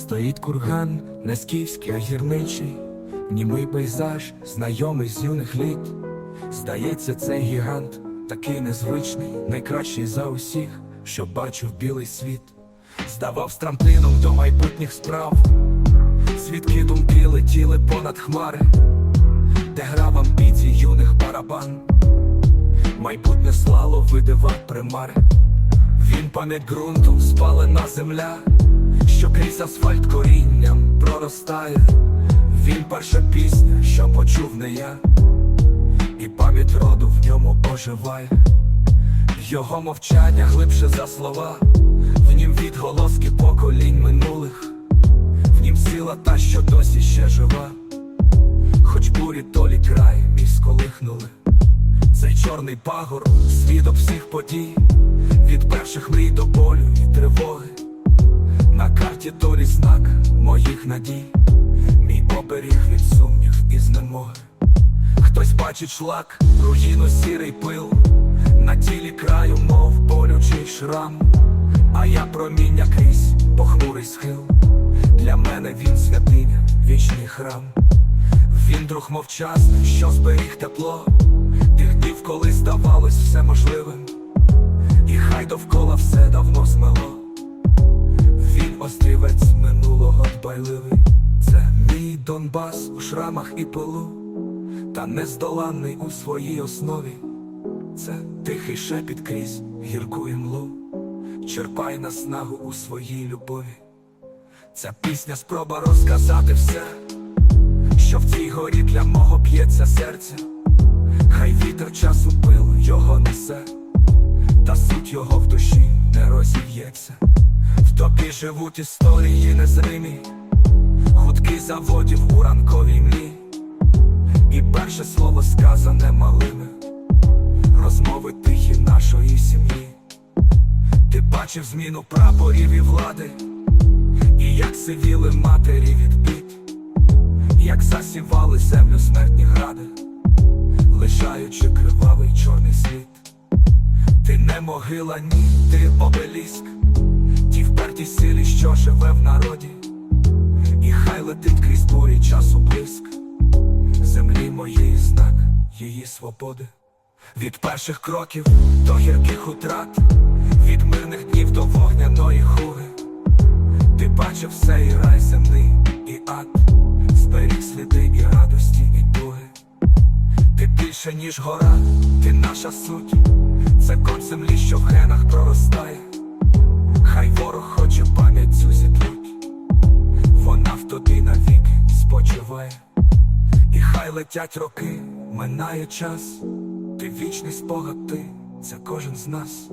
Стоїть курган, не скіфський, а гірничий, німий пейзаж, знайомий з юних літ. Здається, цей гігант такий незвичний, найкращий за усіх, що бачив білий світ. Здавав страмплином до майбутніх справ, звідки думки летіли понад хмари, де грав амбіцій юних барабан. Майбутнє слало видива примари. Він пам'ять ґрунту, спалена земля, що крізь асфальт корінням проростає. Він перша пісня, що почув не я, і пам'ять роду в ньому оживає. Його мовчання глибше за слова, в нім відголоски поколінь минулих, в нім сила та, що досі ще жива, хоч бурі толі край мій сколихнули. Цей чорний пагор, свідок всіх подій, від перших мрій до болю і тривоги. На карті долі знак моїх надій, мій оберіг від сумнів і знемоги. Хтось бачить шлак, руїну сірий пил, на тілі краю, мов болючий шрам, а я проміння крізь похмурий схил. Для мене він святиня, вічний храм. Він друг мовчазний, що зберіг тепло, тих днів, коли здавалось все можливим, і хай довкола все давно змело. Острівець минулого дбайливий, це мій Донбас у шрамах і пилу, та нездоланний у своїй основі. Це тихий шепіт крізь гірку імлу, черпай наснагу у своїй любові. Ця пісня спроба розказати все що в цій горі для мого б'ється серце, хай вітер часу пил його несе, та суть його в душі не розів'ється. В тобі живуть історії незримі, гудки заводів у ранковій млі, і перше слово сказане малими, розмови тихі нашої сім'ї. Ти бачив зміну прапорів і влади, і як сивіли матері від бід як засівали землю смертні гради, лишаючи кривавий чорний слід. Ти не могила, ні, ти обеліск, ті вперті силі, що живе в народі, і хай летить крізь бурі часу блиск, землі моєї знак, її свободи. Від перших кроків до гірких утрат, від мирних днів до вогняної хуги. Ти бачив все і рай земний, і ад, зберіг сліди і радості, і туги. Ти більше, ніж гора, ти наша суть, це кот землі, що в генах проростає. Хай ворог хоче пам'ять цю зітруть, вона в тобі навіки спочиває, і хай летять роки, минає час, ти вічний спогад, ти це кожен з нас.